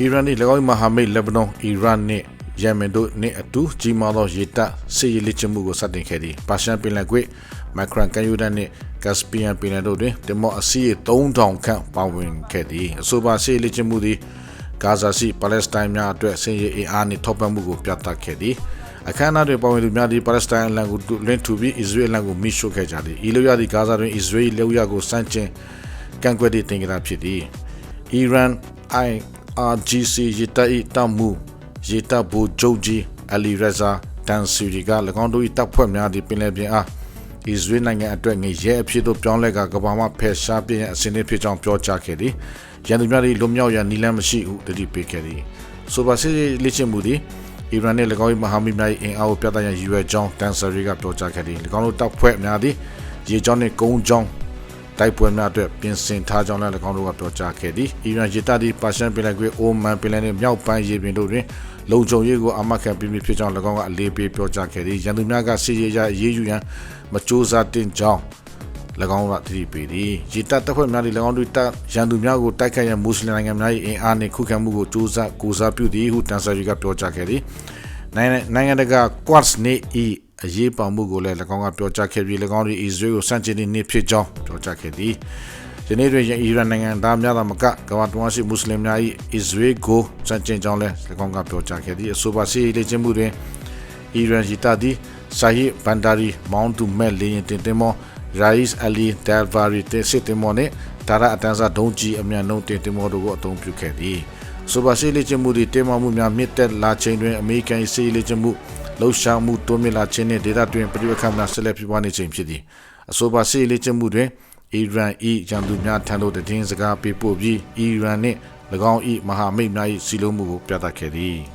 အီရန်နှင့်၎င်း၏မဟာမိတ်လက်ဘနွန်အီရန်နှင့်ယမင်တို့နှင့်အတူကြီးမားသောရေတပ်စစ်ရေးလက်ကျမှုကိုစတင်ခဲ့သည်ပါရှန်ပင်လယ်ကွေ့မက်ခရန်ကန်ယူဒန်နှင့်ကက်စပီယန်ပင်လယ်တို့တွင်တင်မော့အစီး3000ခန့်ပါဝင်ခဲ့သည်အဆိုပါစစ်ရေးလက်ကျမှုသည်ဂါဇာရှိပါလက်စတိုင်းများအတွက်ဆင်ရေးအင်အားနှင့်ထောက်ပံ့မှုကိုပြသခဲ့သည်အခမ်းအနားတွင်ပါဝင်သူများသည်ပါလက်စတိုင်းအလံကိုလင်းထူပြီးအစ္စရေးအလံကိုမိရှို့ခဲ့ကြသည်ဤလိုရသည့်ဂါဇာတွင်အစ္စရေးလက်ရကိုစန့်ကျင်ကန့်ကွက်သည့်တင်ကြတာဖြစ်သည်အီရန် IRGC ရေတပ်၏တပ်မှုရေတပ်ဘူဂျုတ်ကြီးအလီရဇာတန်စီရီက၎င်းတို့၏တပ်ဖွဲ့များသည့်ပင်လယ်ပြင်အားအစ္စရေးနိုင်ငံအတွက်ငရဲအဖြစ်သို့ပြောင်းလဲကကမ္ဘာမှဖယ်ရှားပြင်းအစင်းလေးဖြစ်ကြောင်းပြောကြားခဲ့သည်ရန်သူများ၏လွန်မြောက်ရန်နီလန်းမရှိဟုတတိပေးခဲ့သည်ဆိုပါစစ်လေ့ကျင့်မှုသည်အီရန်နှင့်၎င်း၏မဟာမိတ်များ၏အင်အားကိုပြသရန်ရည်ရွယ်ကြောင်းတန်ဆာရီကပြောကြားခဲ့သည်၎င်းတို့တပ်ဖွဲ့များသည်ရေကြောင်းနှင့်ကုန်းကြောင်း တိုက်ပွဲများအတွက်ပြင်ဆင်ထားကြောင်းလည်း၎င်းတို့ကပြောကြားခဲ့သည်အီရန်ရေတပ်သည်ပါရှန်ပင်လယ်ကွေ့အိုမန်ပင်လယ်နှင့်မြောက်ပိုင်းရေပြင်တို့တွင်လုံခြုံရေးကိုအမတ်ခံပြင်းပြဖြစ်ကြောင်း၎င်းကအလေးပေးပြောကြားခဲ့သည်ရန်သူများကစစ်ရေးရရေးယူရန်မကြိုးစားတင်ကြောင်း၎င်းကတတိပေးသည်ရေတပ်တပ်ဖွဲ့များသည်၎င်းတို့တပ်ရန်သူများကိုတိုက်ခိုက်ရန်မွတ်စလင်နိုင်ငံများ၏အင်အားနှင့်ခုခံမှုကိုကြိုးစားကိုစားပြုသည်ဟုတန်ဆာရီကပြောကြားခဲ့သည်နိုင်ငံနိုင်ငံတကာ Quds နေဤ အရေးပါမှုကိုလည်း၎င်းကပြောကြားခဲ့ပြီး၎င်းတို့အစ္စရေးကိုစန့်ကျင်သည့်နေ့ဖြစ်ကြောင်းပြောကြားခဲ့သည်ယနေ့တွင်အီရန်နိုင်ငံသားများသာမကကမ္ဘာတဝန်းရှိမွတ်စလင်များ၏အစ္စရေးကိုစန့်ကျင်ကြောင်းလည်း၎င်းကပြောကြားခဲ့သည်အဆိုပါစီလေ့ကျင့်မှုတွင်အီရန်ရီတာဒီဆာဟီဘန်ဒါရီမောင်တူမဲလီရင်တင်တင်မော Rais Ali Dalvari တဲ့စစ်တင်မောနဲ့ဒါရအတန်းစားဒုံးကြီးအမြန်နှုံးတင်တင်မောတို့ကိုအသုံးပြုခဲ့သည်ဆိုပါစီလေ့ကျင့်မှုတွေတင်မောမှုများမြင့်တက်လာချိန်တွင်အမေရိကန်စီလေ့ကျင့်မှု လှုပ်ရှားမှုတိုးမြင့်လာခြင်းနှင့်ဒေသတွင်ပြည်ပခါများဆက်လက်ဖြစ်ပွားနေခြင်းဖြစ်သည်အဆိုပါစီလေ့ကျင့်မှုတွင်အီရန်ဤရန်သူများထံသို့တည်င်းစကားပေးပို့ပြီးအီရန်နှင့်၎င်း၏မဟာမိတ်များ၏စီလုံးမှုကိုပြသခဲ့သည်